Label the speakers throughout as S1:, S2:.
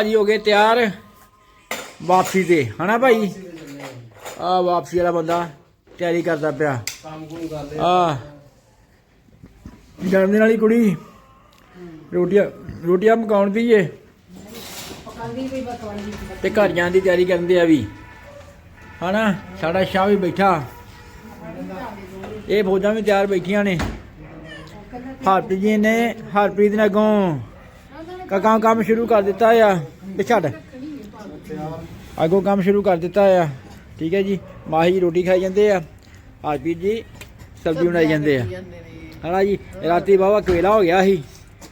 S1: ਭਾਜੀ ਹੋ ਗਏ ਤਿਆਰ। ਵਾਪਸੀ ਤੇ, ਹਨਾ ਭਾਈ? ਆ ਵਾਪਸੀ ਵਾਲਾ ਬੰਦਾ ਤਿਆਰੀ ਕਰਦਾ ਪਿਆ।
S2: ਕੰਮ ਕੁਮ ਕਰ ਲਿਆ
S1: ਆ। ਜਨਮ ਦਿਨ ਵਾਲੀ ਕੁੜੀ। ਰੋਟੀਆਂ ਰੋਟੀਆਂ ਪਕਾਉਣ ਦੀ ਏ। ਤੇ ਘਰ ਜਾਣ ਦੀ ਤਿਆਰੀ ਕਰਨ ਦੇ ਆ ਵੀ। ਹਨਾ? ਸਾਡਾ ਸ਼ਾਹ ਵੀ ਬੈਠਾ। ਇਹ ਫੌਜਾਂ ਵੀ ਤਿਆਰ ਬੈਠੀਆਂ ਨੇ। ਹਰਪ੍ਰੀਤ ਜੀ ਨੇ, ਹਰਪ੍ਰੀਤ ਨੇ ਅੱਗੋਂ। ਕਾ ਕੰਮ ਸ਼ੁਰੂ ਕਰ ਦਿੱਤਾ ਆ ਤੇ ਛੱਡ। ਅੱਗੋਂ ਕੰਮ ਸ਼ੁਰੂ ਕਰ ਦਿੱਤਾ ਆ। ਠੀਕ ਹੈ ਜੀ ਮਾਹੀ ਰੋਟੀ ਖਾਈ ਜਾਂਦੇ ਆ। ਹਰਪ੍ਰੀਤ ਜੀ ਸਬਜ਼ੀ ਬਣਾਈ ਜਾਂਦੇ ਆ। ਹਨਾ ਜੀ ਰਾਤੀ ਬਾਵਾ ਕਵੇਲਾ ਹੋ ਗਿਆ ਸੀ।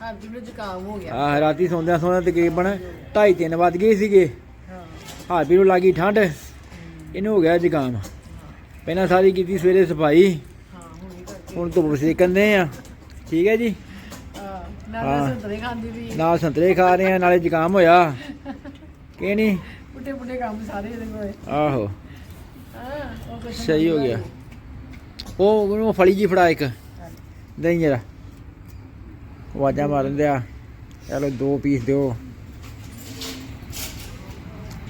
S3: ਹਾਂਜੀ ਨੂੰ ਜ਼ੁਕਾਮ ਹੋ ਗਿਆ।
S1: ਆ ਰਾਤੀ ਸੌਂਦਿਆਂ ਸੌਂਦਿਆਂ ਤਕਰੀਬਨ 2:30 3 ਵੱਜ ਗਏ ਸੀਗੇ।
S3: ਹਾਂ।
S1: ਹਾਰਪੀ ਨੂੰ ਲੱਗੀ ਠੰਡ। ਇਹਨੂੰ ਹੋ ਗਿਆ ਜ਼ੁਕਾਮ। ਪਹਿਲਾਂ ਸਾਰੀ ਕੀਤੀ ਸਵੇਰੇ ਸਫ਼ਾਈ।
S3: ਹੁਣ
S1: ਹੁਣ ਧੁੱਪ ਸੇਕੰਦੇ ਆ। ਠੀਕ ਹੈ ਜੀ।
S3: ਨਾਲੇ ਸੰਤਰੇ ਖਾਂਦੀ ਵੀ
S1: ਨਾਲ ਸੰਤਰੇ ਖਾ ਰਹੇ ਆ ਨਾਲੇ ਜ਼ੁਕਾਮ ਹੋਇਆ। ਕਿ ਨਹੀਂ?
S3: ਪੁੱਟੇ ਪੁੱਟੇ ਕੰਮ ਸਾਰੇ ਇਹਦੇ ਕੋਲ।
S1: ਆਹੋ।
S3: ਹਾਂ ਉਹ ਕੁਛ
S1: ਸਹੀ ਹੋ ਗਿਆ। ਉਹ ਉਹਨੂੰ ਫੜੀ ਜੀ ਫੜਾ ਇੱਕ। ਦਈ ਜਰਾ। ਆਵਾਜ਼ਾਂ ਮਾਰਨ ਦਿਆ। ਚਲੋ ਦੋ ਪੀਸ ਦਿਓ।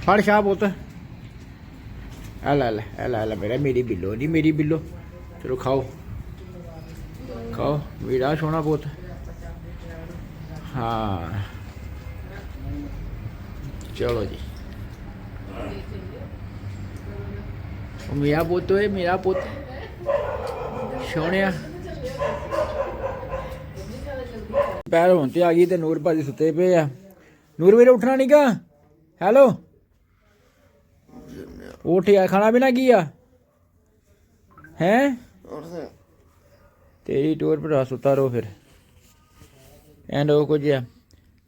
S1: ਫੜ ਸ਼ਾਹ ਪੁੱਤ। ਆ ਲੈ ਲੈ ਆ ਲੈ ਲੈ ਮੇਰਾ ਮੇਰੀ ਬਿੱਲੋ ਨਹੀਂ ਮੇਰੀ ਬਿੱਲੋ। ਚਲੋ ਖਾਓ। ਖਾਓ। ਮੇਰਾ ਸੋਹਣਾ ਪੁੱਤ। ਹਾਂ ਚਲੋ ਜੀ ਉਹ ਮੇਰਾ ਪੁੱਤ ਓਏ ਮੇਰਾ ਪੁੱਤ ਸੋਹਣਿਆ ਪੈਰ ਹੁਣ ਤੇ ਆ ਗਈ ਤੇ ਨੂਰ ਭਾਜੀ ਸੁੱਤੇ ਪਏ ਆ ਨੂਰ ਵੀਰੇ ਉੱਠਣਾ ਨਹੀਂਗਾ ਹੈਲੋ ਉੱਠ ਯਾਰ ਖਾਣਾ ਪੀਣਾ ਕੀ ਆ ਹੈ ਤੇਰੀ ਟੋਰ ਪਰ ਸੁੱਤਾ ਰੋ ਫਿਰ ਐਂਡ ਉਹ ਕੁਝ ਆ।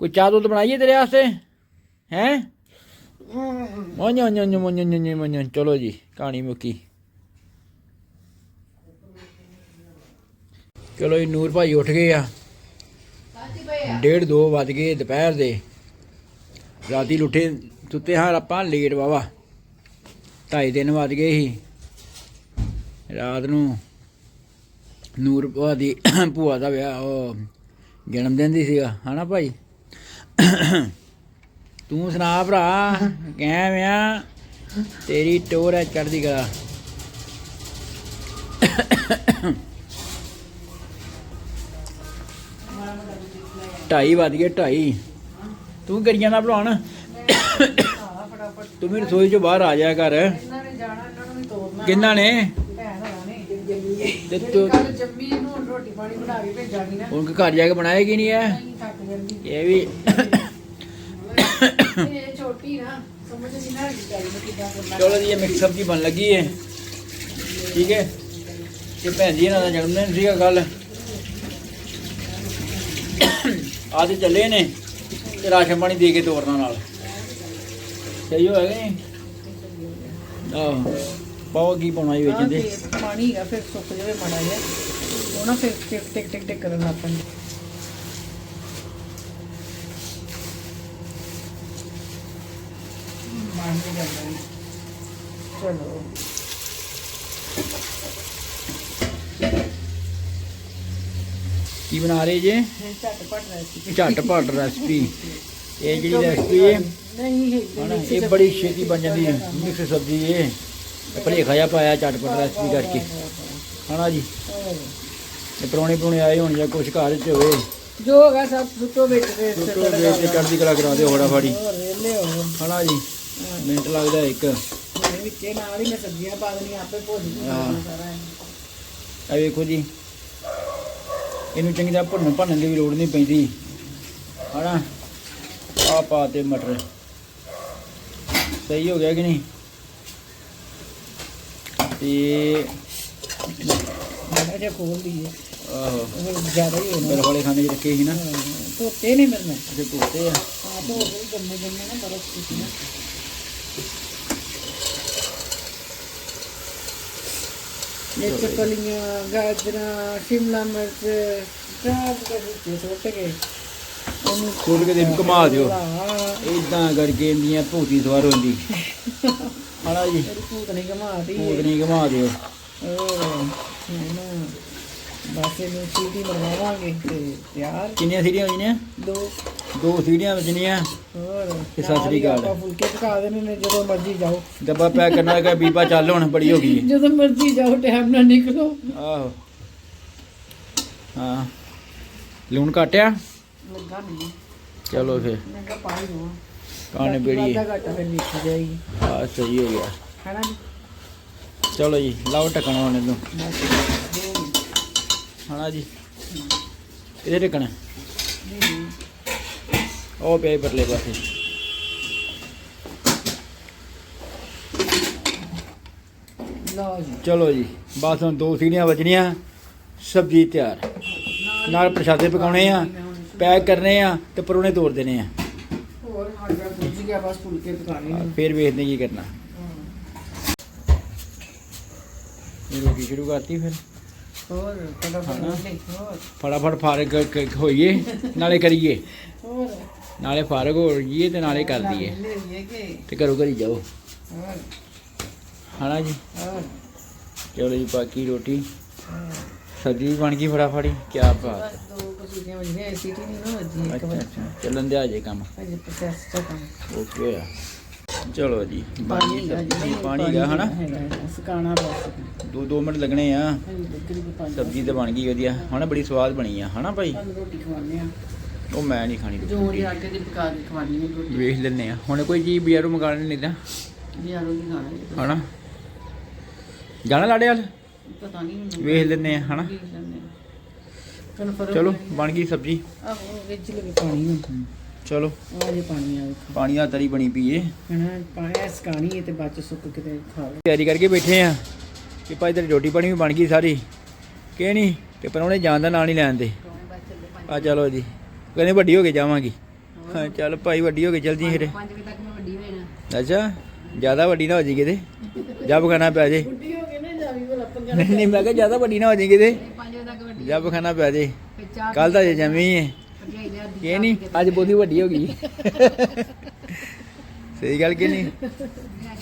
S1: ਕੋਈ ਚਾਹ ਦੁੱਧ ਬਣਾਈਏ ਤੇਰੇ ਵਾਸਤੇ? ਹੈ? Mono no no Mono no no Mono ਚਲੋ ਜੀ, ਕਹਾਣੀ ਮੁੱਕੀ। ਚਲੋ ਜੀ, ਨੂਰ ਭਾਈ ਉੱਠ ਗਏ ਆ। ਡੇਢ ਦੋ ਵੱਜ ਗਏ ਦੁਪਹਿਰ ਦੇ। ਰਾਤੀ ਲੁੱਟੇ ਸੁੱਤੇ ਹਾਂ ਆਪਾਂ, ਲੇਟ ਵਾਵਾ ਢਾਈ ਦਿਨ ਵੱਜ ਗਏ ਸੀ। ਰਾਤ ਨੂੰ ਨੂਰ ਭੂਆ ਦੀ, ਭੂਆ ਦਾ ਵਿਆਹ, ਉਹ ਜਨਮ ਦਿਨ ਦੀ ਸੀਗਾ ਹਨਾ ਭਾਈ? ਤੂੰ ਸੁਣਾ ਭਰਾ ਕਿਵੇਂ ਆ? ਤੇਰੀ ਟੋਰ ਹੈ ਚੜਦੀ ਕਲਾ ਢਾਈ ਵੱਜ ਗਏ ਢਾਈ। ਤੂੰ ਕਰੀਆਂ ਨਾ ਭਲਾਉਣ ਤੂੰ ਵੀ ਰਸੋਈ ਚੋਂ ਬਾਹਰ ਆ ਜਾਇਆ ਕਰ।
S3: ਇਹਨਾਂ ਨੇ ਜਾਣਾ ਇਹਨਾਂ ਨੂੰ ਵੀ ਤੋਰਨਾ।
S1: ਕਿੰਨਾ ਨੇ? ਤੇ ਤੂੰ
S3: ਕੱਲ ਜੰਮੀ ਨੂੰ ਹੁਣ ਰੋਟੀ ਪਾਣੀ ਬਣਾ ਕੇ ਭੇਜਾਂਗੀ ਨਾ।
S1: ਹੁਣ ਘਰ ਜਾ ਕੇ ਬਣਾਏਗੀ ਨਹੀਂ ਐ
S3: ਨਹੀਂ ਥੱਕ ਜਾਂਦੀ।
S1: ਇਹ ਵੀ
S3: ਇਹ ਛੋਟੀ ਨਾ ਸਮਝ ਨਹੀਂ ਨਾ ਆਈ ਚਾਹੀਦੀ ਮੈਂ ਕਿੱਦਾਂ ਕਰਨਾ।
S1: ਚਲੋ ਜੀ ਇਹ ਮਿਕਸ ਸਬਜ਼ੀ ਬਣ ਲੱਗੀ ਹੈ ਠੀਕ ਹੈ ਤੇ ਭੈਣ ਜੀ ਇਹਨਾਂ ਦਾ ਜਨਮ ਦਿਨ ਸੀਗਾ ਕੱਲ ਅੱਜ ਚੱਲੇ ਨੇ ਤੇ ਰਾਸ਼ਨ ਪਾਣੀ ਦੇ ਕੇ ਤੋਰਨਾ ਨਾਲ। ਸਹੀ ਹੋਇਆ ਕਿ ਨਹੀਂ? ਆਹੋ। ਪਾਓ ਕੀ ਪਾਉਣਾ ਜੀ ਵਿੱਚ
S3: ਹਾਂ,
S1: ਦੇ
S3: ਤੇ ਪਾਣੀ ਹੈਗਾ ਫਿਰ ਸੁੱਕ ਜਾਵੇ ਮਾੜਾ ਜਿਹਾ। ਉਹ ਨਾ ਫਿਰ ਟਿਕ ਟਿਕ ਟਿਕ ਟਿਕ ਕਰਨ ਲੱਗ ਪੈਂਦੇ। ਬਣ। ਚਲੋ।
S1: ਕੀ ਬਣਾ ਰਹੇ ਜੇ?
S3: ਝਟਪਟ ਰੈਸਿਪੀ
S1: ਝਟਪਟ ਰੈਸਪੀ ਇਹ ਜਿਹੜੀ ਰੈਸਪੀ ਹੈ।
S3: ਨਹੀਂ ਹੈ
S1: ਇਹ ਬੜੀ ਛੇਤੀ ਬਣ ਜਾਂਦੀ ਹੈ। ਮਿਕਸ ਸਬਜ਼ੀ ਇਹ। ਭਲੇਖਾ ਜਿਹਾ ਪਾਇਆ ਝਟਪਟ ਰੈਸਪੀ ਕਰਕੇ। ਹਨਾ ਜੀ? ਤੇ ਪਰੌਣੇ ਪਰੌਣੇ ਆਏ ਹੋਣ ਜਾਂ ਕੁਛ ਘਰ ਚ ਹੋਵੇ
S3: ਜੋ ਹੋਗਾ ਸਭ ਸੁੱਟੋ ਵਿੱਚ ਦੇ
S1: ਟੁੱਟੋ ਵੇ ਤੇ ਚੜ੍ਹਦੀ ਕਲਾ ਕਰਾ ਦਿਓ ਹੋੜਾ ਫਾੜੀ
S3: ਵੇਲੇ ਹੋ।
S1: ਹਨਾ ਜੀ? ਮਿੰਟ ਲੱਗਦਾ ਇੱਕ।
S3: ਵਿੱਚੇ ਨਾਲ ਹੀ ਮੈਂ ਸਬਜ਼ੀਆਂ ਪਾ ਦੇਣੀਆਂ ਆਪੇ ਜੂਗਾ
S1: ਹਾਂ।
S3: ਸਾਰਾ
S1: ਆ ਵੇਖੋ ਜੀ। ਇਹਨੂੰ ਚੰਗੀ ਤਰ੍ਹਾਂ ਭੁੰਨਣ ਭੰਨਣ ਦੀ ਵੀ ਲੋੜ ਨਹੀਂ ਪੈਂਦੀ। ਹਨਾ? ਆ ਪਾ ਤੇ ਮਟਰ। ਸਹੀ ਹੋ ਗਿਆ ਕਿ ਨਹੀਂ? ਤੇ
S3: ਮੈਂ ਜੇ ਖੋਲ ਦਈਏ
S1: ਆਹੋ
S3: ਉਹ ਜ਼ਿਆਦਾ ਹੀ ਹੋਣਾ
S1: ਮੇਰੇ ਵਾਲੇ ਖਾਣੇ 'ਚ ਰੱਖੇ ਸੀ ਨਾ
S3: ਧੋਤੇ ਨੇ ਮੇਰੇ ਨਾਲ
S1: ਜੇ ਧੋਤੇ ਆ
S3: ਹਾਂ ਧੋ ਕੇ ਜੰਮੇ ਜੰਮੇ ਨਾ ਬਰਫ ਕੀਤੀ ਨਾ ਵਿੱਚ ਕਲੀਆਂ ਗਾਜਰਾਂ ਸ਼ਿਮਲਾ ਮਿਰਚ ਸਭ ਕੁਝ ਵਿੱਚ ਸੁੱਟ ਕੇ ਉਹਨੂੰ
S1: ਖੋਲ ਕੇ ਦੇ ਘੁਮਾ ਦਿਓ ਇਦਾਂ ਕਰਕੇ ਇੰਦੀਆਂ ਭੂਤੀ ਸਵਾਰ ਹੁੰਦੀ ਹਨਾ ਜੀ।
S3: ਤੇਰੀ ਭੂਤ ਨਹੀਂ ਘਮਾਤੀ
S1: ਭੂਤ ਨਹੀਂ ਘੁਮਾ ਦਿਓ
S3: ਹੋਰ ਹੈ ਨਾ ਬਸ ਇਹਨੂੰ ਸੀਟੀ ਮਰਵਾਵਾਂਗੇ ਤੇ ਤਿਆਰ।
S1: ਕਿੰਨੀਆਂ ਸੀੜੀਆਂ ਹੋਈਆਂ
S3: ਦੋ।
S1: ਦੋ ਸੀੜੀਆਂ ਵੱਜਣੀਆਂ
S3: ਹੋਰ
S1: ਤੇ ਸਤਿ ਸ੍ਰੀ ਅਕਾਲ।
S3: ਆਪਾਂ ਫੁਲਕੇ ਪਕਾ ਦੇਣੇ ਨੇ ਜਦੋਂ ਮਰਜ਼ੀ ਜਾਓ।
S1: ਡੱਬਾ ਪੈਕ ਕਰਨਾ ਹੈਗਾ ਬੀਬਾ ਚੱਲ ਹੁਣ ਬੜੀ ਹੋ ਗਈ। ਹੈ
S3: ਜਦੋਂ ਮਰਜ਼ੀ ਜਾਓ ਟਾਈਮ ਨਾਲ ਨਿਕਲੋ।
S1: ਆਹੋ। ਹਾਂ। ਲੂਣ ਘਟਿਆ?
S3: ਲੱਗਾ ਨਹੀਂ।
S1: ਚਲੋ ਫਿਰ।
S3: ਮੈਂ ਕਿਹਾ ਪਾਣੀ ਦੋ
S1: ਕਾਣੇ ਬੇੜੀ
S3: ਵਾਧਾ ਘਾਟਾ ਫਿਰ ਵੇਖੀ ਜਾਏਗੀ।
S1: ਆ ਸਹੀ ਹੋ ਗਿਆ।
S3: ਜੀ?
S1: ਚਲੋ ਜੀ ਲਾਓ ਟਕਣਾ ਹੁਣ ਇਹਨੂੰ। ਹਣਾ ਜੀ? ਇਹਦੇ ਟਕਣਾ ਉਹ ਪਏ ਪਰਲੇ ਪਾਸੇ। ਚਲੋ ਜੀ ਬਸ ਹੁਣ ਦੋ ਸੀੜੀਆਂ ਵੱਜਣੀਆਂ ਸਬਜ਼ੀ ਤਿਆਰ। ਨਾਲ ਪ੍ਰਸ਼ਾਦੇ ਪਕਾਉਣੇ ਆ ਪੈਕ ਕਰਨੇ ਆ ਤੇ ਪਰੋਣੇ ਤੋੜ ਦੇਣੇ ਆ।
S3: ਪੁੱਜ ਗਿਆ ਬਸ ਫੁਲਕੇ ਪਕਾਣੇ ਨੇ।
S1: ਫੇਰ ਵੇਖਦੇ ਕੀ ਕਰਨਾ। ਇਹ ਰੋਟੀ ਸ਼ੁਰੂ ਕਰਤੀ ਫਿਰ।
S3: ਹੋਰ ਫਟਾਫਟ
S1: ਹਾਂ।
S3: ਹੋਰ।
S1: ਫਟਾਫਟ ਫਾਰਗ ਹੋਈਏ ਨਾਲੇ ਕਰੀਏ।
S3: ਹੋਰ।
S1: ਨਾਲੇ ਫਾਰਗ ਹੋ ਜਾਈਏ ਤੇ ਨਾਲੇ ਕਰ ਦਈਏ। ਤੇ ਘਰੋਂ ਘਰੀ ਜਾਓ। ਹਨਾ ਜੀ? ਚਲੋ ਜੀ ਬਾਕੀ ਰੋਟੀ।
S3: ਹਾਂ।
S1: ਸਬਜ਼ੀ ਵੀ ਬਣ ਗਈ ਫਟਾਫਟ ਕੀ ਬਾਤ।
S3: ਬਸ ਦੋ ਕਸੀਆਂ ਵਜੀਆਂ ਸੀਟੀ ਨਹੀਂ ਨਾ ਵੱਜੀ ਇੱਕ
S1: ਅੱਛਾ
S3: ਵਾਰ
S1: ਅੱਛਾ। ਚੱਲਣ ਦੇ ਆ ਜੇ ਕੰਮ?
S3: ਅਜੇ ਪ੍ਰੋਸੈਸ ਚ ਕੰਮ।
S1: ਓਕੇ ਆ। ਚਲੋ ਜੀ ਬਣ ਗਈ ਸਬਜ਼ੀ ਪਾਣੀ ਗਾ ਹਨਾ?
S3: ਸੁਕਾਉਣਾ ਬਸ।
S1: ਦੋ ਦੋ ਮਿੰਟ ਲੱਗਣੇ ਆ।
S3: ਪੰਜ
S1: ਸਬਜ਼ੀ ਤੇ ਬਣ ਗਈ ਵਧੀਆ। ਹਨਾ ਬੜੀ ਸਵਾਦ ਬਣੀ ਆ ਹਨਾ ਭਾਈ?
S3: ਤੁਹਾਨੂੰ ਰੋਟੀ ਖਵਾਉਂਦੇ ਆ
S1: ਉਹ ਮੈਂ ਨਹੀਂ ਖਾਣੀ
S3: ਜੋ
S1: ਰੋਟੀ
S3: ਆਟੇ ਦੀ ਪਕਾ ਕੇ ਖਵਾਉਣੀ ਹੈ ਰੋਟੀ।
S1: ਵੇਖ ਲੈਣੇ ਆ ਹੁਣ ਕੋਈ ਚੀਜ਼ ਬਾਜ਼ਾਰੋਂ ਮੰਗਾ ਲੈਣੀ ਨਹੀਂ ਤਾਂ।
S3: ਯਾਰੋ ਦੀ ਖਾਣਾ।
S1: ਹਨਾ? ਜਾਣਾ ਲਾੜੇ ਵਾਲ?
S3: ਪਤਾ ਨਹੀਂ ਮੈਨੂੰ।
S1: ਵੇਖ ਲੈਣੇ ਆ ਹਨਾ?
S3: ਵੇਖ ਲੈਂਦੇ। ਚਲੋ
S1: ਬਣ ਗਈ ਸਬਜ਼ੀ।
S3: ਆਹੋ ਵਿੱਚ ਲਗੇ ਪਾਣੀ ਹੁਣ
S1: ਚਲੋ।
S3: ਆ ਜੇ ਪਾਣੀ ਆ ਵੇਖੋ।
S1: ਪਾਣੀ ਆ ਤਰੀ ਬਣੀ ਪਈ ਏ।
S3: ਹਣਾ ਪਾਇਆ ਸਕਾਣੀ ਹੈ ਤੇ ਬਾਅਦ ਚ ਸੁੱਕ ਕੇ ਤੇ ਖਾ ਲਓ।
S1: ਤਿਆਰੀ ਕਰਕੇ ਬੈਠੇ ਆ ਕਿ ਭਾਈ ਤੇਰੀ ਰੋਟੀ ਪਾਣੀ ਵੀ ਬਣ ਗਈ ਸਾਰੀ। ਕਿ ਨਹੀਂ? ਤੇ ਪਰ ਉਹਨੇ ਜਾਣ ਦਾ ਨਾਂ ਨਹੀਂ ਲੈਣ ਦੇ। ਆ ਚਲੋ ਜੀ। ਕਹਿੰਦੇ ਵੱਡੀ ਹੋ ਕੇ ਜਾਵਾਂਗੀ। ਹਾਂ ਚੱਲ ਭਾਈ ਵੱਡੀ ਹੋ ਕੇ ਚੱਲ ਜੀ ਫਿਰ।
S3: 5 ਵਜੇ ਤੱਕ ਮੈਂ ਵੱਡੀ ਹੋ ਜਾਣਾ।
S1: ਅੱਛਾ ਜ਼ਿਆਦਾ ਵੱਡੀ ਨਾ ਹੋ ਜੀ ਕਿਤੇ। ਜਬ ਖਾਣਾ ਪੈ ਜੇ
S3: ਬੁੱਢੀ ਹੋ ਗਈ ਨਾ ਜਾਵੀ ਵਾਲਾ ਪੰਜਾ
S1: ਨਹੀਂ ਨਹੀਂ ਮੈਂ ਕਿਹਾ ਜ਼ਿਆਦਾ ਵੱਡੀ ਨਾ ਹੋ ਜੀ ਕਿਤੇ।
S3: 5 ਵਜੇ ਤੱਕ ਵੱਡੀ
S1: ਜਬ ਖਾਣਾ ਪੈ ਜੇ। ਕੱਲ ਤਾਂ ਜੇ ਜੰਮੀ ਹੈ ਕਿ ਨਹੀਂ ਅੱਜ ਬਹੁਤੀ ਵੱਡੀ ਹੋ ਗਈ। ਸਹੀ ਗੱਲ ਕਿ ਨਹੀਂ?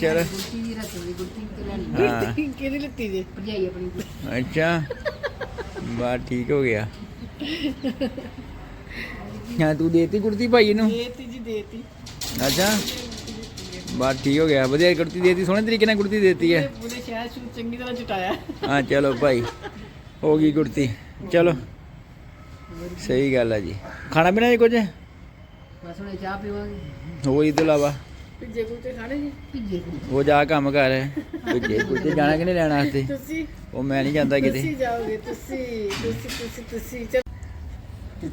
S1: ਚਲ।
S3: ਗੁੱਟੀ ਦੀ ਰਸਮ ਦੀ ਗੁੱਟੀ ਤੇ ਲੈਣੀ
S1: ਹਾਂ।
S3: ਕਿਹਦੀ ਲੱਤੀ ਜੇ ਭਰਜਾਈ ਆਪਣੀ
S1: ਅੱਛਾ। ਬਾ ਠੀਕ ਹੋ ਗਿਆ। ਹਾਂ ਤੂੰ ਦੇਤੀ ਕੁੜਤੀ ਭਾਈ ਨੂੰ
S3: ਦੇਤੀ ਜੀ ਦੇਤੀ।
S1: ਅੱਛਾ। ਬਾ ਠੀਕ ਹੋ ਗਿਆ। ਵਧੀਆ ਕੁੜਤੀ ਦੇਤੀ ਸੋਹਣੇ ਤਰੀਕੇ ਨਾਲ ਕੁੜਤੀ ਦੇਤੀ ਹੈ।
S3: ਪੂਰੇ ਸ਼ਹਿਰ ਸ਼ੂ ਚੰਗੀ ਤਰ੍ਹਾਂ ਚਟਾਇਆ
S1: ਹਾਂ ਚਲੋ ਭਾਈ ਹੋ ਗਈ ਕੁੜਤੀ। ਚਲੋ ਸਹੀ ਗੱਲ ਹੈ ਜੀ। ਖਾਣਾ ਪੀਣਾ ਜੀ ਕੁਝ?
S3: ਬਸ ਹੁਣ ਚਾਹ ਪੀਵਾਂਗੇ।
S1: ਹੋਰ ਇਹ ਤੋਂ ਇਲਾਵਾ?
S3: ਭਿੱਜੇ ਕੁਲਚੇ ਖਾਣੇ ਜੀ? ਭਿੱਜੇ
S1: ਉਹ ਜਾ ਕੰਮ ਕਰ। ਭੁੱਜੇ ਕੁਝ ਜਾਣਾ ਕਿ ਨਹੀਂ ਲੈਣਾ ਵਾਸਤੇ?
S3: ਤੁਸੀਂ
S1: ਉਹ ਮੈਂ ਨਹੀਂ ਜਾਂਦਾ ਕਿਤੇ।
S3: ਤੁਸੀਂ ਜਾਓਗੇ ਤੁਸੀਂ ਤੁਸੀਂ ਤੁਸੀਂ ਤੁਸੀਂ। ਚੱਲ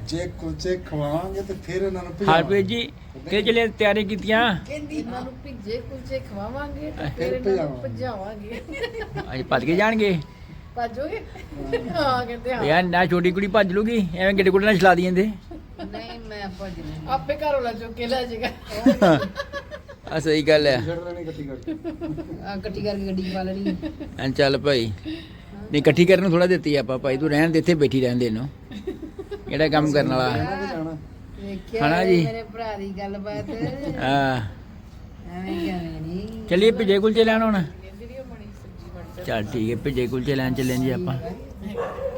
S2: ਜੇ ਕੁਲਚੇ ਖਵਾਵਾਂਗੇ ਤੇ ਫਿਰ ਇਹਨਾਂ ਨੂੰ
S1: ਹਰਪ੍ਰੀਤ ਜੀ ਕਿ ਚਲੇ ਤਿਆਰੀ ਕੀਤੀਆਂ?
S3: ਕਹਿੰਦੀ ਇਹਨਾਂ ਨੂੰ ਭਿੱਜੇ ਕੁਲਚੇ ਖਵਾਵਾਂਗੇ ਤੇ
S2: ਫਿਰ
S3: ਫਿਰ ਇਹਨਾਂ ਨੂੰ
S2: ਭਜਾਵਾਂਗੇ।
S3: ਭਜਾਵਾਂਗੇ।
S1: ਅੱਜ ਭੱਜ ਕੇ ਜਾਣਗੇ?
S3: ਭੱਜੋਗੇ? ਹਾਂ ਕਹਿੰਦੇ ਹਾਂ।
S1: ਯਾਰ ਨਾ ਛੋਟੀ ਕੁੜੀ ਭੱਜ ਲੂਗੀ ਐਵੇਂ ਗਿੱਟੇ ਗੁੱਟੇ ਨਾਲ ਚਲਾ ਦੀ ਜਾਂਦੇ।
S3: ਨਹੀਂ ਮੈਂ ਭੱਜ ਨਹੀਂ ਆਪੇ ਘਰ ਵਾਲਾ ਚੁੱਕ ਕੇ ਲੈ ਜਾਏਗਾ।
S1: ਆ ਸਹੀ ਗੱਲ ਹੈ।
S2: ਛੱਡ ਲੈਣੀ ਇਕੱਠੀ ਕਰਕੇ।
S3: ਆ ਇਕੱਠੀ ਕਰਕੇ ਗੱਡੀ 'ਚ ਪਾ ਲੈਣੀ।
S1: ਹਾਂ ਚੱਲ ਭਾਈ। ਨਹੀਂ ਇਕੱਠੀ ਕਰਨ ਨੂੰ ਥੋੜਾ ਦਿੱਤੀ ਆਪਾਂ ਭਾਈ ਤੂੰ ਰਹਿਣ ਦੇ ਇੱਥੇ ਬੈਠੀ ਰਹਿਣ ਦੇ ਇਹਨੂੰ। ਕਿਹੜਾ ਕੰਮ ਕਰਨ ਵਾਲਾ? ਹਨਾ ਜੀ?
S3: ਮੇਰੇ ਭਰਾ ਦੀ ਗੱਲਬਾਤ।
S1: ਹਾਂ।
S3: ਐਵੇਂ ਕਿਵੇਂ ਨਹੀਂ
S1: ਚਲਿਏ ਭਿੱਜੇ ਕੁਲਚੇ ਲੈਣ ਹੁਣ? ਚੱਲ ਠੀਕ ਹੈ ਭਿੱਜੇ ਕੁਲਚੇ ਲੈਣ ਚੱਲੇ ਜੀ ਆਪਾਂ।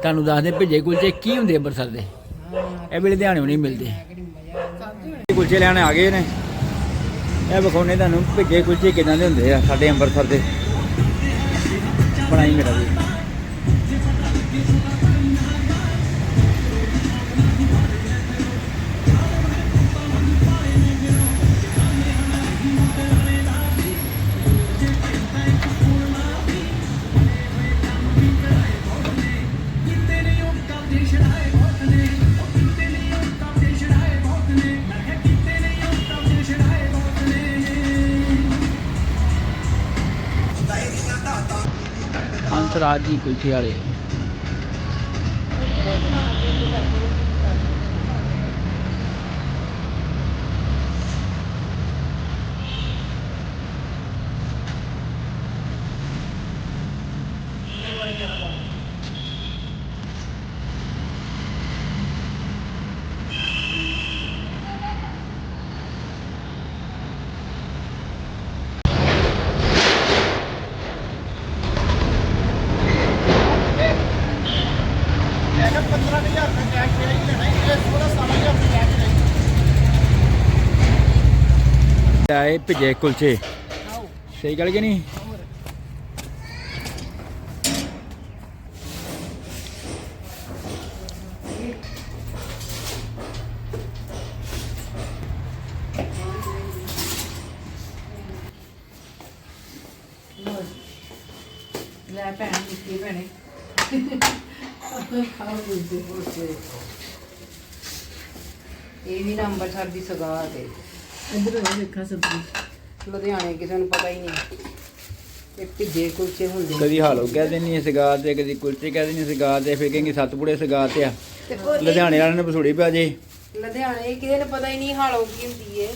S1: ਤੁਹਾਨੂੰ ਦੱਸਦੇ ਭਿੱਜੇ ਕੁਲਚੇ ਕੀ ਹੁੰਦੇ ਅੰਮ੍ਰਿਤਸਰ ਦੇ? ਇਹ ਵੇਲੇ ਧਿਆਨ ਨਹੀਂ ਮਿਲਦੇ। ਕੁਲਚੇ ਲੈਣ ਆ ਗਏ ਨੇ। ਇਹ ਵਿਖਾਉਣੇ ਤੁਹਾਨੂੰ ਭਿੱਜੇ ਕੁਲਚੇ ਕਿਦਾਂ ਦੇ ਹੁੰਦੇ ਆ ਸਾਡੇ ਅੰਮ੍ਰਿਤਸਰ ਦੇ। ਬਣਾਈ ਮੇਰਾ ਵੀ। ਹੰਸਰਾਜ ਜੀ ਕੁਲਚੇ ਵਾਲੇ ਆਏ ਭਿੱਜੇ ਕੁਲਚੇ। ਸਹੀ ਗੱਲ ਕਿ ਨਹੀਂ?
S4: ਲੈ ਭੈਣ ਨਿੱਕੀ ਭੈਣੇ। ਖਾਓ ਇਹ ਵੀ ਨਾ ਅੰਬਰਸਰ ਦੀ ਸਗਾਤ ਹੈ
S3: ਇੱਧਰ ਆ ਵੇਖਾ ਸਬਜ਼ੀ।
S4: ਲੁਧਿਆਣੇ ਕਿਸੇ ਨੂੰ ਪਤਾ ਹੀ ਨਹੀਂ। ਇਹ ਭਿੱਜੇ ਕੁਲਚੇ ਹੁੰਦੇ
S1: ਕਦੀ ਹਾਲੋ ਕਹਿ ਦਿੰਨੀ ਸਗਾਰ ਤੇ ਕਦੀ ਕੁਲਚੇ ਕਹਿ ਦਿੰਨੀ ਸਗਾਰ ਤੇ ਫਿਰ ਕਹਿੰਗੇ ਸਤਪੁੜੇ ਸਗਾਰ ਤੇ ਆ।
S4: ਤੇ ਉਹ ਇਹ-
S1: ਲੁਧਿਆਣੇ ਵਾਲਿਆਂ ਨੇ ਬਸੂੜੀ ਪਾ ਜੇ।
S4: ਲੁਧਿਆਣੇ ਕਿਸੇ ਨੂੰ ਪਤਾ ਹੀ ਨਹੀਂ ਹਾਲੋ ਕੀ ਹੁੰਦੀ ਏ।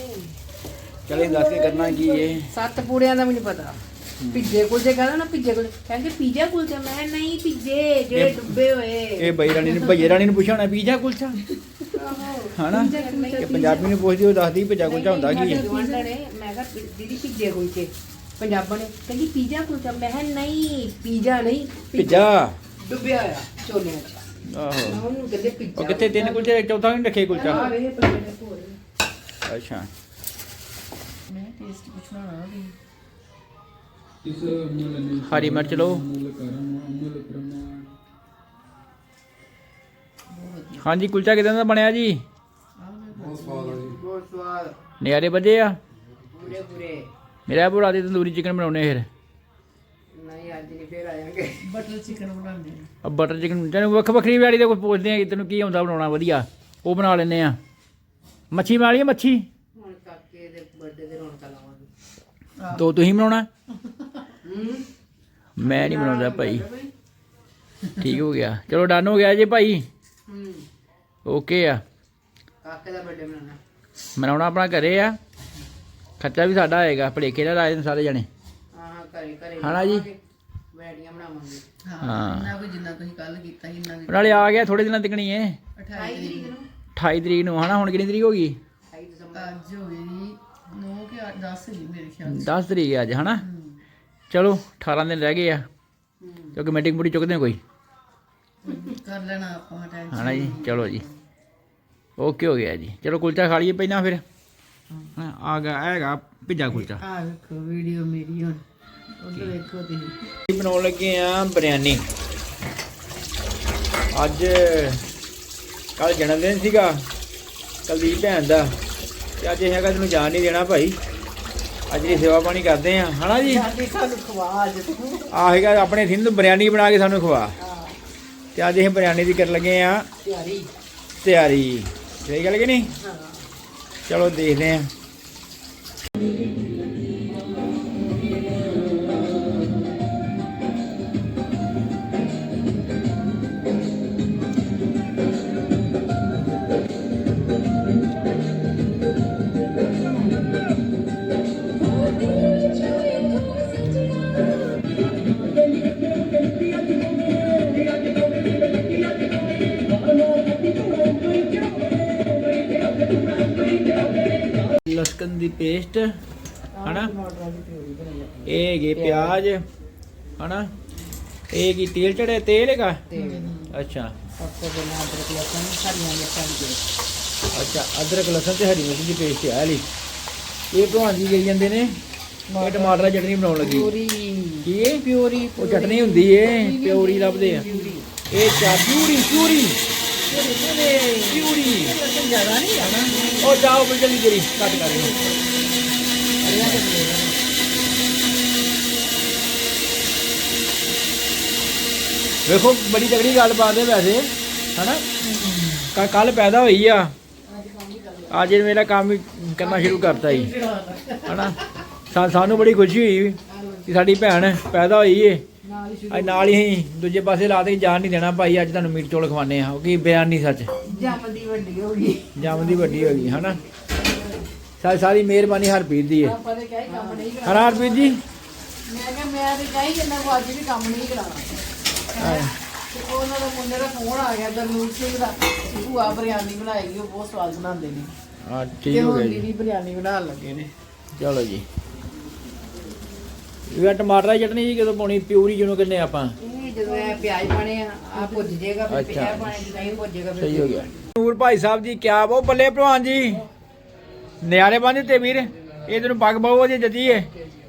S1: ਚਲੇ ਦੱਸ ਕੇ ਕਰਨਾ ਕੀ ਏ।
S4: ਸੱਤ ਪੂੜਿਆਂ ਦਾ ਵੀ ਨਹੀਂ ਪਤਾ। ਭਿੱਜੇ ਕੁਲਚੇ ਕਹਿੰਦਾ ਨਾ ਭਿੱਜੇ ਕੁਲਚੇ। ਕਹਿੰਦੇ ਪੀਜ਼ਾ ਕੁਲਚੇ? ਮੈਂ ਕਿਹਾ ਨਹੀਂ ਭਿੱਜੇ ਜਿਹੜੇ
S1: ਇਹ-
S4: ਡੁੱਬੇ ਹੋਏ।
S1: ਇਹ ਬਈ ਰਾਣੀ ਨੂੰ ਭਈਏ ਰਾਣੀ ਨੂੰ ਪੁੱਛਣਾ ਪੀਜ਼ਾ ਕੁਲਚਾ? ਹਨਾ? ਇਹ ਪੰਜਾਬੀ ਨੂੰ ਪੁੱਛਦੀ ਉਹ ਦੱਸਦੀ ਭਈਆ ਕੁਲਚਾ ਹੁੰਦਾ ਕੀ ਹੈ
S4: ਗਵਾਂਢਣ ਨੇ ਮੈਂ ਕਿਹਾ ਪੀ- ਦੀਦੀ ਭਿੱਜੇ ਕੁਲਚੇ ਪੰਜਾਬਣ ਨੇ ਕਹਿੰਦੀ ਪੀਜ਼ਾ ਕੁਲਚਾ। ਮੈਂ ਕਿਹਾ ਨਹੀਂ ਪੀਜ਼ਾ ਨਹੀਂ
S1: ਭਿੱਜਾ
S4: ਡੁੱਬਿਆ ਹੋਇਆ ਛੋਲਿਆਂ 'ਚ।
S1: ਆਹੋ।
S4: ਉਹਨੂੰ ਕਹਿੰਦੇ ਪੀਜ਼ਾ
S1: ਉਹ ਕਿੱਥੇ ਤਿੰਨ ਕੁਲਚੇ ਚੌਥਾ ਨਹੀਂ ਰੱਖੇ ਕੁਲਚਾ?
S4: ਵੇ ਪਲੇਟ ਭੋਰੇ।
S1: ਅੱਛਾ।
S3: ਮੈਂ ਟੇਸਟ ਪੁੱਛਣਾ ਨਾ ਵੀ
S1: ਹਰੀ ਮਿਰਚ ਲਓ। ਹਾਂਜੀ ਕੁਲਚਾ ਕਿਦਾਂ ਦਾ ਬਣਿਆ ਜੀ?
S2: ਬਹੁਤ ਸਵਾਦ ਆ ਜੀ।
S4: ਬਹੁਤ ਸਵਾਦ।
S1: ਨਿਆਰੇ ਵੱਜੇ ਆ
S4: ਪੂਰੇ ਪੂਰੇ।
S1: ਮੇਰਾ ਭਰਾ ਦੀ ਤੰਦੂਰੀ ਚਿਕਨ ਬਣਾਉਣੇ ਫਿਰ।
S4: ਨਹੀਂ ਅੱਜ ਨਹੀਂ ਫੇਰ ਆਵਾਂਗੇ।
S3: ਬਟਰ ਚਿਕਨ ਬਣਾਉਂਦੇ ਆ।
S1: ਬਟਰ ਚਿਕਨ ਤੈਨੂੰ ਵੱਖ ਵੱਖਰੀ ਵੈਰਾਈਟੀ ਦਾ ਕੁਝ ਪੁੱਛਦੇ ਆ ਕਿ ਤੈਨੂੰ ਕੀ ਆਉਂਦਾ ਬਣਾਉਣਾ ਵਧੀਆ। ਉਹ ਬਣਾ ਲੈਨੇ ਆ। ਮੱਛੀ ਬਣਾ ਲਈਏ ਮੱਛੀ?
S4: ਹੁਣ ਕਾਕੇ ਦੇ ਬਰਥਡੇ ਤੇ ਰੌਣਕਾਂ ਲਾਵਾਂਗੇ।
S1: ਤੋ ਤੁਸੀਂ ਬਣਾਉਣਾ? ਮੈਂ ਨਹੀਂ ਬਣਾਉਂਦਾ ਭਾਈ। ਠੀਕ ਹੋ ਗਿਆ। ਚਲੋ ਡਨ ਹੋ ਗਿਆ ਜੀ ਭਾਈ।
S4: ਹੂੰ।
S1: ਓਕੇ ਆ।
S4: ਕਾਕੇ ਦਾ ਬਰਥਡੇ ਮਨਾਉਣਾ।
S1: ਮਨਾਉਣਾ ਆਪਣਾ ਘਰੇ ਆ। ਖਰਚਾ ਵੀ ਸਾਡਾ ਆਏਗਾ ਭਲੇਖੇ ਨਾਲ ਆਏ ਨੇ ਸਾਰੇ ਜਣੇ।
S4: ਹਾਂ ਹਾਂ ਘਰੇ ਘਰੇ
S1: ਹਨਾ ਜੀ?
S4: ਵੈਡੀਆਂ ਬਣਾਵਾਂਗੇ।
S3: ਹਾਂ। ਇੰਨਾ ਕੋਈ ਜਿੰਨਾ ਤੁਸੀਂ ਕੱਲ ਕੀਤਾ ਸੀ ਇੰਨਾ
S1: ਨਾਲੇ ਆ ਗਿਆ ਥੋੜੇ ਦਿਨਾਂ ਤੱਕਣੀ ਏ
S3: 28
S4: 28
S3: ਤਰੀਕ
S4: ਨੂੰ।
S1: 28 ਤਰੀਕ ਨੂੰ ਹਨਾ? ਹੁਣ ਕਿੰਨੀ ਤਰੀਕ ਹੋ ਗਈ?
S4: 28 ਦਸੰਬਰ।
S3: ਅੱਜ ਹੋ ਗਈ 9 ਕਿ 10 ਹੀ ਮੇਰੇ ਖਿਆਲ
S1: 10 ਤਰੀਕ ਅੱਜ ਹਨਾ? ਚਲੋ 18 ਦਿਨ ਰਹਿ ਗਏ ਆ। ਕਿਉਂਕਿ ਮੀਟਿੰਗ ਪੂਰੀ ਚੁੱਕਦੇ ਕੋਈ।
S3: ਕਰ ਲੈਣਾ ਆਪਾਂ ਟਾਈਮ
S1: ਹਨਾ ਜੀ? ਚਲੋ ਜੀ। ਓਕੇ ਹੋ ਗਿਆ ਜੀ। ਚਲੋ ਕੁਲਚਾ ਖਾ ਲਈਏ ਪਹਿਲਾਂ ਫਿਰ। ਹਾਂ, ਆ ਗਿਆ ਹੈਗਾ ਭਿੱਜਾ ਕੁਲਚਾ।
S3: ਆ ਵੇਖੋ ਵੀਡੀਓ ਮੇਰੀ ਹੁਣ। ਉਧਰ ਵੇਖੋ ਤੁਸੀਂ।
S1: ਅਸੀਂ ਬਣਾਉਣ ਲੱਗੇ ਆ ਬਿਰਿਆਨੀ। ਅੱਜ ਕੱਲ ਜਨਮ ਦਿਨ ਸੀਗਾ ਕੁਲਦੀਪ ਭੈਣ ਦਾ। ਤੇ ਅੱਜ ਇਹ ਹੈਗਾ ਤੈਨੂੰ ਜਾਣ ਨਹੀਂ ਦੇਣਾ ਭਾਈ। ਅੱਜ ਦੀ ਸੇਵਾ ਪਾਣੀ ਕਰਦੇ ਆ। ਹਨਾ ਜੀ?
S4: ਸਾਡੇ ਸਾਨੂੰ ਖਵਾ ਅੱਜ ਤੂੰ।
S1: ਆ ਹੈਗਾ ਆਪਣੇ ਸਿੰਧ ਬਿਰਿਆਨੀ ਬਣਾ ਕੇ ਸਾਨੂੰ ਖਵਾ। ਤੇ ਅੱਜ ਇਹ ਬਿਰਿਆਨੀ ਦੀ ਕਰਨ ਲੱਗੇ ਆ।
S4: ਤਿਆਰੀ।
S1: ਤਿਆਰੀ। ਸਹੀ ਗੱਲ ਕਿ ਨਹੀਂ? ਚਲੋ ਦੇਖਦੇ ਆ। ਪੇਸਟ ਹਨਾ? ਇਹ ਹੈਗੇ ਪਿਆਜ਼ ਹਨਾ? ਇਹ ਕੀ ਤੇਲ ਚੜਿਆ ਤੇਲ ਹੈਗਾ? ਅੱਛਾ।
S4: ਸਭ ਤੋਂ ਪਹਿਲਾਂ ਅਦਰਕ ਲਸਣ ਹਰੀਆਂ ਮਿਰਚਾਂ ਦੀ
S1: ਅੱਛਾ ਅਦਰਕ ਲਸਣ ਤੇ ਹਰੀ ਮਿਰਚ ਦੀ ਪੇਸਟ ਹੈ ਲਈ। ਇਹ ਭਗਵਾਨ ਜੀ ਕਹੀ ਜਾਂਦੇ ਨੇ ਇਹ ਟਮਾਟਰ ਦੀ ਚਟਨੀ ਬਣਾਉਣ ਲੱਗੀ।
S4: ਪਿਓਰੀ।
S1: ਕੀ?
S4: ਪਿਓਰੀ
S1: ਉਹ ਚਟਨੀ ਹੁੰਦੀ ਏ ਪਿਓਰੀ ਲੱਭਦੇ ਆ। ਇਹ ਚਾ ਪਿਊਰੀ ਪਿਊਰੀ
S4: ਜ਼ਿਆਦਾ ਨਹੀਂ
S1: ਉਹ ਜਾਓ ਬਈ ਜਲਦੀ ਜਲਦੀ ਕੱਟ ਕਰ ਇਹਨੂੰ ਵੇਖੋ, ਬੜੀ ਤਗੜੀ ਗੱਲਬਾਤ ਹੈ ਵੈਸੇ, ਹਨਾ? ਕੱਲ ਪੈਦਾ ਹੋਈ ਆ। ਅੱਜ ਮੇਰਾ ਕੰਮ ਕਰਨਾ ਸ਼ੁਰੂ ਕਰਤਾ ਜੀ, ਹਨਾ? ਸਾ- ਸਾਨੂੰ ਬੜੀ ਖੁਸ਼ੀ ਹੋਈ ਕਿ ਸਾਡੀ ਭੈਣ ਪੈਦਾ ਹੋਈ ਏ। ਅੱਜ ਨਾਲ ਹੀ ਦੂਜੇ ਪਾਸੇ ਲਾ ਦੇ ਜਾਣ ਨਹੀਂ ਦੇਣਾ ਭਾਈ ਅੱਜ ਤੁਹਾਨੂੰ ਮੀਟ ਚੌਲ ਖਵਾਣੇ ਆ ਕੀ ਬਿਆਨ ਨਹੀਂ ਸੱਚ।
S4: ਜੰਮਦੀ ਵੱਡੀ ਹੋ ਗਈ।
S1: ਜੰਮ ਦੀ ਵੱਡੀ ਹੋ ਗਈ ਹਨਾ? ਸਾਰੀ ਸਾਰੀ ਮਿਹਰਬਾਨੀ ਹਰਪ੍ਰੀਤ ਦੀ ਹੈ
S4: ਆਪਾਂ ਤੇ ਕਿਹਾ ਹੀ ਕੰਮ ਨਹੀਂ ਕਰਾਉਣਾ।
S1: ਹਰਪ੍ਰੀਤ ਜੀ?
S4: ਮੈਂ ਕਿਹਾ ਮੈਂ ਤੇ ਕਹੀ ਜਿੰਨਾ ਕੋ ਅੱਜ ਵੀ ਕੰਮ ਨਹੀਂ ਕਰਾਉਣਾ।
S1: ਹਾਂ।
S4: ਤੇ ਉਹਨਾਂ ਦਾ ਮੁੰਡੇ ਦਾ ਫੋਨ ਆ ਗਿਆ ਦਰਨੂਰ ਸਿੰਘ ਦਾ। ਭੂਆ ਬਿਰਿਆਨੀ ਬਣਾਏਗੀ ਉਹ ਬਹੁਤ ਸਵਾਦ ਬਣਾਉਂਦੇ ਨੇ।
S1: ਹਾਂ ਠੀਕ ਹੋ ਗਿਆ ਜੀ।
S4: ਬਿਰਿਆਨੀ ਬਣਾਉਣ ਲੱਗੇ ਨੇ।
S1: ਚਲੋ ਜੀ। ਇਹ ਟਮਾਟਰ ਦੀ ਚਟਨੀ ਜੀ ਕਦੋਂ ਪਾਉਣੀ ਪਿਊਰੀ ਜਿਹਨੂੰ ਕਹਿੰਦੇ ਆਪਾਂ।
S4: ਇਹ ਜਦੋਂ ਇਹ ਪਿਆਜ਼ ਪਾਣੇ ਆ ਆ ਭੁੱਜ ਜਾਏਗਾ ਫਿਰ
S1: ਅੱਛਾ।
S4: ਪਿਆਜ਼ ਪਾਣੇ ਜਦੋਂ ਨਹੀਂ ਭੁੱਜੇਗਾ ਫਿਰ
S1: ਸਹੀ ਹੋ ਗਿਆ। ਨੂਰ ਭਾਈ ਸਾਹਿਬ ਜੀ ਕਿਆ ਉਹ ਬੱਲੇ ਭਲਵਾਨ ਜੀ। ਨਿਆਰੇ ਬੰਨ ਦਿੱਤੇ ਵੀਰ। ਇਹ ਤੈਨੂੰ ਪੱਗ ਬਹੁਤ ਵਧੀਆ ਜੱਜੀ ਏ।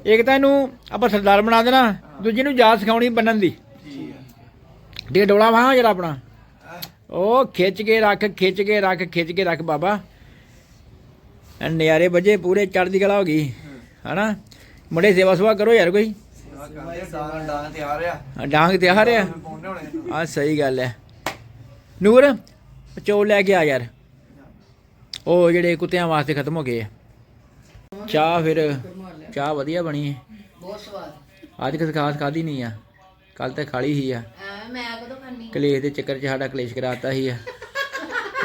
S1: ਇੱਕ ਤਾਂ ਇਹਨੂੰ ਆਪਾਂ ਸਰਦਾਰ ਬਣਾ ਦੇਣਾ ਦੂਜੀ ਨੂੰ ਜਾਤ ਸਿਖਾਉਣੀ ਬੰਨਣ ਦੀ। ਦੇ ਡੋਲਾ ਵਾਹ ਜਰਾ ਆਪਣਾ। ਉਹ ਖਿੱਚ ਕੇ ਰੱਖ ਖਿੱਚ ਕੇ ਰੱਖ ਖਿੱਚ ਕੇ ਰੱਖ ਬਾਬਾ। ਐਨ ਨਜ਼ਾਰੇ ਵਜੇ ਪੂਰੇ ਚੜ੍ਹਦੀ ਕਲਾ ਹੋ ਗਈ। ਹਨਾ? ਮੁੰਡੇ ਸੇਵਾ ਸੁਵਾ ਕਰੋ ਯਾਰ ਕੋਈ।
S5: ਆ
S1: ਡਾਂਗ ਤੇ ਆ ਰਿਹਾ। ਆ ਸਹੀ ਗੱਲ ਹੈ ਨੂਰ ਚੌਲ ਲੈ ਕੇ ਆ ਯਾਰ। ਉਹ ਜਿਹੜੇ ਕੁੱਤਿਆਂ ਵਾਸਤੇ ਖਤਮ ਹੋ ਗਏ ਆ ਚਾਹ ਫਿਰ ਚਾਹ ਵਧੀਆ ਬਣੀ ਹੈ
S3: ਬਹੁਤ ਸਵਾਦ।
S1: ਅੱਜ ਕਿਸ ਖਾਸ ਖਾਦੀ ਨਹੀਂ ਆ। ਕੱਲ ਤੇ ਖਾਲੀ ਹੀ ਆ।
S3: ਐ ਮੈਂ ਕਦੋਂ ਖਾਣੀ
S1: ਕਲੇਸ਼ ਦੇ ਚੱਕਰ 'ਚ ਸਾਡਾ ਕਲੇਸ਼ ਕਰਾਤਾ ਹੀ ਆ।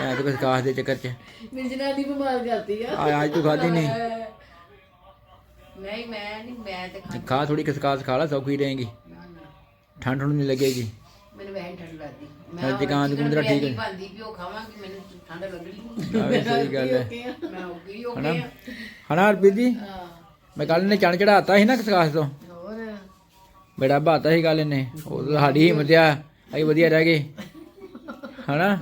S1: ਐ ਤਾਂ ਕਿਸ ਖਾਸ ਦੇ ਚੱਕਰ 'ਚ।
S4: ਮੇਰੀ ਜਨਾਨੀ ਬਿਮਾਰ ਕਰਤੀ ਆ।
S1: ਆ ਅੱਜ ਤੂੰ ਖਾਦੀ ਨਹੀਂ।
S3: ਨਹੀਂ ਮੈਂ ਨਹੀਂ ਮੈਂ ਤੇ ਖਾਣੀ
S1: ਖਾ ਥੋੜੀ ਕਿਸ ਖਾਸ ਖਾ ਲਾ ਸੌਖੀ ਰਹੇਗੀ।
S3: ਨਾ ਨਾ।
S1: ਠੰਡ ਠੰਡ ਨਹੀਂ ਲੱਗੇਗੀ।
S3: ਮੈਨੂੰ ਵੈਸੇ ਠੰਡ ਲੱਗਦੀ।
S1: ਚੱਲ ਜ਼ੁਕਾਮ ਜ਼ੁਕੂਮ ਤੇਰਾ ਠੀਕ ਹੈ।
S3: ਬੰਦੀ ਵੀ ਉਹ ਖਾਵਾਂਗੀ ਮੈਨੂੰ ਠੰਡ ਲੱਗਣੀ
S1: ਆਵੇ ਸਹੀ ਗੱਲ ਹੈ।
S3: ਮੈਂ ਹੋ ਗਈ ਹੋ
S1: ਹਨਾ?
S3: ਗਿਆ
S1: ਹਨਾ ਹਰਪ੍ਰੀਤ ਜੀ?
S4: ਹਾਂ।
S1: ਮੈਂ ਕੱਲ ਨੇ ਚਣ ਚੜਾਤਾ ਸੀ ਨਾ ਕਿਸ ਖਾਸ ਤੋਂ।
S4: ਹੋਰ?
S1: ਬੜਾ ਬਾਤਾ ਸੀ ਗੱਲ ਇਹਨੇ। ਉਹ ਤਾਂ ਸਾਡੀ ਹਿੰਮਤ ਆ ਅਸੀਂ ਵਧੀਆ ਰਹਿ ਗਏ। ਹਨਾ?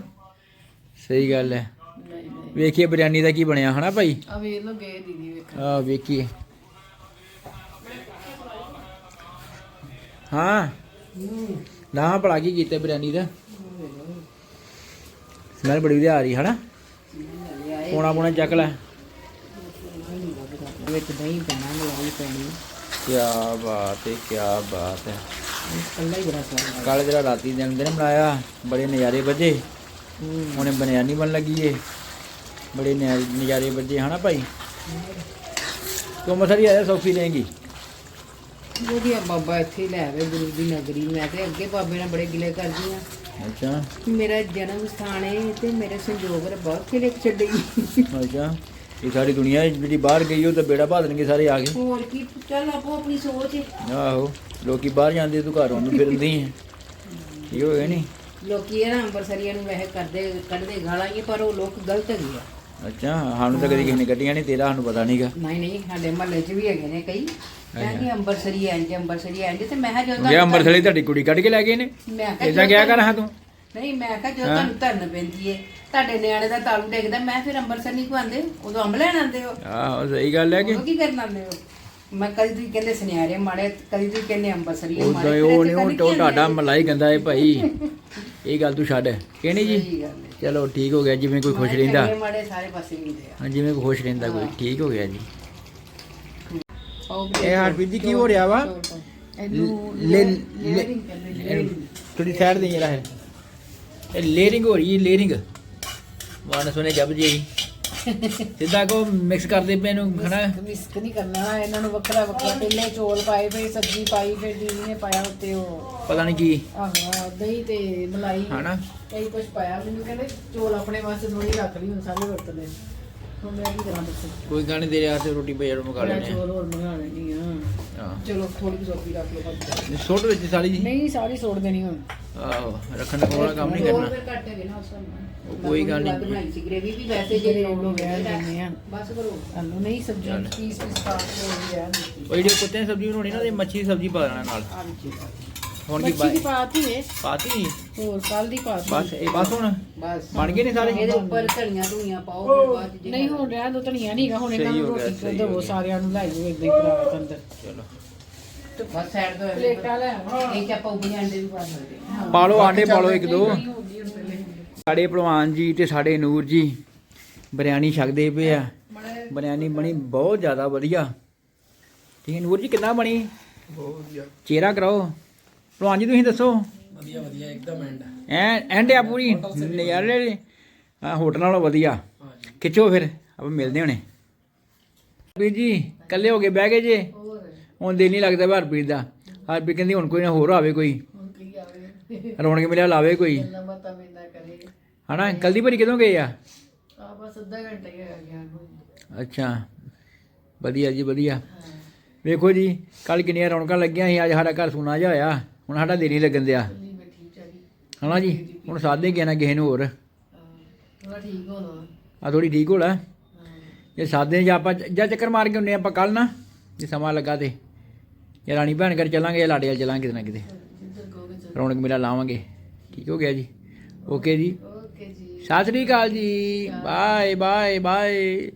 S1: ਸਹੀ ਗੱਲ ਹੈ।
S4: ਨਹੀਂ ਨਹੀਂ।
S1: ਵੇਖੀਏ ਬਿਰਿਆਨੀ ਦਾ ਕੀ ਬਣਿਆ ਹਨਾ ਭਾਈ?
S4: ਆ ਵੇਖ ਲੋ ਗਏ ਦੀਦੀ ਵੇਖ
S1: ਆ ਵੇਖੀਏ। ਹਾਂ। ਨਾ ਭਲਾ ਕੀ ਕੀਤਾ ਬਿਰਿਆਨੀ ਦਾ। ਸਮੈਲ ਬੜੀ ਵਧੀਆ ਆ ਰਹੀ ਹਨਾ? ਪੋਣਾ ਪੋਣਾ ਚੱਕ ਲੈ।
S4: ਵਿੱਚ ਦਹੀਂ ਪੈਣਾ ਮਲਾਈ ਪੈਣੀ।
S1: ਕੀ ਬਾਤ ਹੈ ਕੀ ਬਾਤ ਹੈ
S4: ਕੱਲਾ ਹੀ ਬੜਾ
S1: ਜਿਹੜਾ ਰਾਤੀ ਜਨਮ ਦਿਨ ਮਨਾਇਆ ਬੜੇ ਨਜ਼ਾਰੇ ਵੱਜੇ। ਉਹਨੇ ਬਿਰਿਆਨੀ ਬਣ ਲੱਗੀ ਏ। ਬੜੇ ਨਜ਼ਾਰੇ ਵੱਜੇ ਹਨਾ ਭਾਈ? ਤੂੰ ਮਸਰੀ ਆਇਆ ਸੌਖੀ ਰਹੇਗੀ
S4: ਵਧੀਆ ਬਾਬਾ ਇੱਥੇ ਹੀ ਲੈ ਆਵੇ ਗੁਰੂ ਦੀ ਨਗਰੀ। ਮੈਂ ਤੇ ਅੱਗੇ ਬਾਬੇ ਨਾਲ ਬੜੇ ਗਿਲੇ ਕਰਦੀ ਆ
S1: ਅੱਛਾ।
S4: ਮੇਰਾ ਜਨਮ ਸਥਾਨ ਹੈ ਤੇ ਮੇਰੇ ਸੰਜੋਗ ਰ ਬਹੁਤ ਕਿਲੇ ਛੱਡੀ
S1: ਅੱਛਾ। ਇਹ ਸਾਰੀ ਦੁਨੀਆ ਜਿਹੜੀ ਬਾਹਰ ਗਈ ਉਹ ਤਾਂ ਬੇੜਾ ਬਾਦਣਗੇ ਸਾਰੇ ਆ ਗਏ
S4: ਹੋਰ ਕੀ ਚੱਲ ਆਪੋ ਆਪਣੀ ਸੋਚ ਹੈ।
S1: ਆਹੋ। ਲੋਕੀ ਬਾਹਰ ਜਾਂਦੇ ਤੂੰ ਘਰੋਂ ਨੂੰ ਫਿਰਦੀ ਹੈ ਇਹ ਹੋਇਆ ਨਹੀਂ
S4: ਲੋਕੀ ਇਹ ਨਾ ਅੰਬਰਸਰੀਆਂ ਨੂੰ ਵੈਸੇ ਕਰਦੇ ਕੱਢਦੇ ਗਾਲਾਂ ਹੀ ਪਰ ਉਹ ਲੋਕ ਗਲਤ ਹੈਗੇ ਆ।
S1: ਅੱਛਾ ਸਾਨੂੰ ਤਾਂ ਕਦੀ ਕਿਸੇ ਨੇ ਕੱਢੀਆਂ ਨਹੀਂ ਤੇਰਾ ਸਾਨੂੰ ਪਤਾ ਨਹੀਂਗਾ
S4: ਨਹੀਂ ਨਹੀਂ ਸਾਡੇ ਮਹੱਲੇ 'ਚ ਵੀ ਹੈਗੇ ਨੇ ਕਈ। ਕਹਿੰਦੇ ਅੰਬਰਸਰੀ ਇੰਜ ਅੰਬਰਸਰੀ ਇੰਜ ਤੇ ਮੈਂ ਕਿਹਾ ਜਦੋਂ
S1: ਜੇ ਅੰਮ੍ਰਿਤਸਰੀ ਤੁਹਾਡੀ ਕੁੜੀ ਕੱਢ ਕੇ ਲੈ ਗਏ ਨੇ
S4: ਮੈਂ ਕਿਹਾ
S1: ਇਦਾਂ
S4: ਜਦੋਂ
S1: ਕਿਹਾ ਕਰ ਹਾਂ ਤੂੰ?
S4: ਨਹੀਂ ਮੈਂ ਕਿਹਾ ਜਦੋਂ ਤੁਹਾਨੂੰ ਧਰਨ ਪੈਂਦੀ ਏ ਤੁਹਾਡੇ ਨਿਆਣੇ ਦਾ ਤਾਲੂ ਡੇਗਦਾ ਮੈਂ ਫਿਰ ਅੰਬਰਸਰ ਨਹੀਂ ਖਵਾਉਂਦੇ ਉਦੋਂ ਅੰਬ ਲੈਣ ਆਉਂਦੇ ਹੋ?
S1: ਆਹੋ ਸਹੀ ਗੱਲ ਹੈ ਕਿ
S4: ਉਹ ਕੀ ਕਰਨ ਆਉਂਦੇ ਹੋ? ਮੈਂ ਕਦੀ ਤੁਸੀਂ ਕਹਿੰਦੇ ਸੁਨਿਆਰੇ ਮਾੜੇ ਕਦੀ ਤੁਸੀਂ ਕਹਿੰਦੇ ਅੰਬਰਸਰੀ
S1: ਉਦਾਂ
S4: ਮਾੜੇ
S1: ਉਹ
S4: ਫਿਰ
S1: ਨਹੀਂ
S4: ਇੱਥੇ
S1: ਉਹ
S4: ਕਦੀ
S1: ਤੁਹਾਡਾ ਮਲਾਈ ਗੰਦਾ ਹੈ ਭਾਈ। ਇਹ ਗੱਲ ਤੂੰ ਛੱਡ ਕਹਿਣੀ ਜੀ?
S4: ਸਹੀ ਗੱਲ ਹੈ
S1: ਚਲੋ ਠੀਕ ਹੋ ਗਿਆ ਜਿਵੇਂ ਕੋਈ ਖੁਸ਼ ਰਹਿੰਦਾ।
S4: ਚੰਗੇ ਮਾੜੇ ਸਾਰੇ ਪਾਸੇ ਹੁੰਦੇ ਆ।
S1: ਹਾਂ ਜਿਵੇਂ ਕੋਈ ਖੁਸ਼ ਰਹਿੰਦਾ ਕੋਈ ਠੀਕ ਹੋ ਗਿਆ ਜੀ। ਇਹ ਹਰਪ੍ਰੀਤ ਜੀ ਕੀ ਹੋ ਰਿਹਾ ਵਾ? ਲੈ ਥੋੜੀ ਸਾਈਡ ਦੇ ਜਿਹੜਾ ਹੈ? ਇਹ ਲੇਅਰਿੰਗ ਹੋ ਰਹੀ ਹੈ ਲੇਅਰਿੰਗ ਵਾਨ ਸੁਨੇ ਜਬ ਜੀ। ਸਿੱਧਾ ਕੋ ਮਿਕਸ ਕਰਦੇ ਪਏ ਨੂੰ ਹਨਾ?
S4: ਮਿਸਕ ਨਹੀਂ ਕਰਨਾ ਇਹਨਾਂ ਨੂੰ ਵੱਖਰਾ ਵੱਖਰਾ ਪਹਿਲੇ ਚੋਲ ਪਾਏ ਫਿਰ ਸਬਜ਼ੀ ਪਾਈ ਫਿਰ ਦੀਦੀ ਨੇ ਪਾਇਆ ਉੱਤੇ ਉਹ।
S1: ਪਤਾ ਨਹੀਂ ਕੀ।
S4: ਆਹ ਦਹੀਂ ਤੇ ਮਲਾਈ।
S1: ਹਨਾ?
S4: ਕਈ ਕੁਝ ਪਾਇਆ। ਮੈਨੂੰ ਕਹਿੰਦੇ ਚੋਲ ਆਪਣੇ ਵਾਸਤੇ ਥੋੜੀ ਰੱਖ ਲਈ ਹੁਣ ਸਾਰੇ ਵਰਤਦੇ। ਹੁਣ ਮੈਂ ਕੀ ਕਰਾਂ ਦੱਸੋ?
S1: ਕੋਈ ਗੱਲ ਨਹੀਂ ਤੇਰੇ ਹੱਥ ਰੋਟੀ ਪਈ ਜੜ ਮਗਾ
S4: ਮੈਂ
S1: ਲੈਣੇ
S4: ਚੋਲ ਹੋਰ ਬਣਾ ਲੈਣੀ ਆ
S1: ਹਾਂ।
S4: ਚਲੋ ਥੋੜੀ ਜਿਹੀ ਸਬਜ਼ੀ ਰੱਖ ਲਓ ਬਸ।
S1: ਸੁੱਟ ਵਿੱਚ ਸਾਰੀ ਜੀ।
S4: ਨਹੀਂ ਸਾਰੀ ਛੋੜ ਦੇਣੀ ਹੁਣ।
S1: ਆਹੋ ਰੱਖਣ ਦਾ ਕੋਈ ਕੰਮ ਨਹੀਂ ਕਰਨਾ।
S4: ਫਿਰ ਘੱਟ ਹੈਗੇ ਨਾ ਉਸ ਹਿਸਾਬ ਨਾਲ।
S1: ਉਹ ਕੋਈ ਗੱਲ ਨਹੀਂ।
S4: ਬਣਾਈ ਸੀ ਗ੍ਰੇਵੀ ਵੀ ਵੈਸੇ ਜੇ ਲੋੜ ਹੋ ਗਿਆ ਦਿੰਦੇ ਆ ਬਸ ਕਰੋ। ਆਲੂ ਨਹੀਂ ਸਬਜ਼ੀ ਪੀਸ ਪੀਸ ਪਾ ਕੇ
S1: ਉਹ ਜਿਹੜੀ ਕੁੱਤੇ ਦੀ ਸਬਜ਼ੀ ਬਣਾਉਣੀ ਨਾ ਤੇ ਮੱਛੀ ਦੀ ਸਬਜ਼ੀ ਪਾ ਦੇਣਾ ਨਾਲ।
S4: ਆ ਵਿੱਚ
S1: ਹੁਣ ਕੀ
S4: ਮੱਛੀ ਦੀ ਪਾਤੀ ਏ
S1: ਪਾਤੀ
S4: ਹੋਰ ਕੱਲ ਦੀ ਪਾਤੀ
S1: ਬਸ ਇਹ ਬਸ ਹੁਣ?
S4: ਬਸ।
S1: ਬਣ ਗਏ ਨੇ ਸਾਰੇ?
S3: ਇਹਦੇ ਉੱਪਰ ਧਨੀਆ ਧੁਨੀਆ ਪਾਓ ਫਿਰ ਬਾਅਦ ਜੇ
S4: ਨਹੀਂ ਹੁਣ ਰਹਿਣ ਦੋ ਧਨੀਆ ਨਹੀਂਗਾ ਹੁਣ ਇਹਨਾਂ ਨੂੰ ਰੋਟੀ
S1: ਸਹੀ
S4: ਦੇਵੋ। ਸਾਰਿਆਂ ਨੂੰ ਲੈ ਜਾਓ ਇਦਾਂ ਹੀ ਪ੍ਰਾਤ ਅੰਦਰ।
S1: ਚਲੋ।
S3: ਬਸ ਸਾਈਡ ਤੋਂ
S4: ਪਲੇਟਾਂ ਲੈ ਆਵਾਂ
S3: ਇਹ ਚ ਆਪਾਂ ਉਬਲੇ ਅੰਡੇ ਵੀ ਪਾ ਸਕਦੇ ਹਾਂ।
S1: ਪਾ ਲਓ ਆਂਡੇ ਪਾ ਲਓ ਇੱਕ ਦੋ। ਸਾਡੇ ਭਲਵਾਨ ਜੀ ਤੇ ਸਾਡੇ ਨੂਰ ਜੀ ਬਿਰਿਆਨੀ ਛਕਦੇ ਪਏ ਆ। ਬਿਰਿਆਨੀ ਬਣੀ ਬਹੁਤ ਜ਼ਿਆਦਾ ਵਧੀਆ। ਠੀਕ ਹੈ ਨੂਰ ਜੀ ਕਿੰਨਾ ਬਣੀ?
S5: ਬਹੁਤ ਵਧੀਆ।
S1: ਚਿਹਰਾ ਕਰਾਓ। ਭਲਵਾਨ ਜੀ ਤੁਸੀਂ ਦੱਸੋ?
S5: ਵਧੀਆ ਵਧੀਆ ਇੱਕਦਮ ਐਂਡ
S1: ਐ ਐਂਡ ਆ ਪੂਰੀ? ਨਜ਼ਾਰੇ ਹੋਟਲ ਨਾਲੋਂ ਵਧੀਆ। ਖਿੱਚੋ ਫਿਰ ਆਪਾਂ ਮਿਲਦੇ ਹੋਣੇ। ਵੀਰ ਜੀ ਇਕੱਲੇ ਹੋ ਕੇ ਬਹਿ ਗਏ ਜੇ? ਹੁਣ ਦਿਲ ਨਹੀਂ ਲੱਗਦਾ ਹਰਪ੍ਰੀਤ ਦਾ। ਹਰਪ੍ਰੀਤ ਕਹਿੰਦੀ ਹੁਣ ਕੋਈ ਨਾ ਹੋਰ ਆਵੇ ਕੋਈ।
S4: ਹੁਣ
S1: ਰੌਣਕ ਮੇਲਾ ਲਾਵੇ ਕੋਈ। ਹਨਾ ਕੱਲ ਦੀ ਭਰੀ ਕਦੋਂ ਗਏ ਆ?
S4: ਆ ਬਸ ਅੱਧਾ ਘੰਟਾ ਹੀ ਹੋਇਆ ਗਿਆ
S1: ਅੱਛਾ। ਵਧੀਆ ਜੀ ਵਧੀਆ। ਵੇਖੋ ਜੀ ਕੱਲ ਕਿੰਨੀਆਂ ਰੌਣਕਾਂ ਲੱਗੀਆਂ ਸੀ ਅੱਜ ਸਾਡਾ ਘਰ ਸੁਣਾ ਜਿਹਾ ਹੋਇਆ ਹੁਣ ਸਾਡਾ ਦਿਲ ਨਹੀਂ ਲੱਗਣ ਦਿਆ। ਹਨਾ ਜੀ? ਹੁਣ ਸਾਦੇ ਗਿਆ ਨਾ ਕਿਸੇ ਨੂੰ ਹੋਰ।
S4: ਥੋੜਾ ਠੀਕ ਹੋਣਾ।
S1: ਆ ਥੋੜੀ ਠੀਕ ਹੋਲਾ ਜੇ ਸਾਦੇ ਜਾਂ ਆਪਾਂ ਜਾਂ ਚੱਕਰ ਮਾਰ ਕੇ ਹੁੰਨੇ ਆਪਾਂ ਕੱਲ ਨਾ ਜੇ ਸਮਾਂ ਲੱਗਾ ਤੇ। ਜਾਂ ਰਾਣੀ ਭੈਣ ਘਰ ਚੱਲਾਂਗੇ ਜਾਂ ਲਾੜੇ ਵੱਲ ਚੱਲਾਂਗੇ ਕਿਤੇ ਨਾ ਕਿਤੇ। ਰੌਣਕ ਮੇਲਾ ਲਾਵਾਂਗੇ। ਠੀਕ ਹੋ ਗਿਆ ਜੀ? ਓਕੇ ਜੀ।
S4: ਓਕੇ ਜੀ।
S1: ਸਤਿ ਸ੍ਰੀ ਅਕਾਲ ਜੀ। Bye bye bye.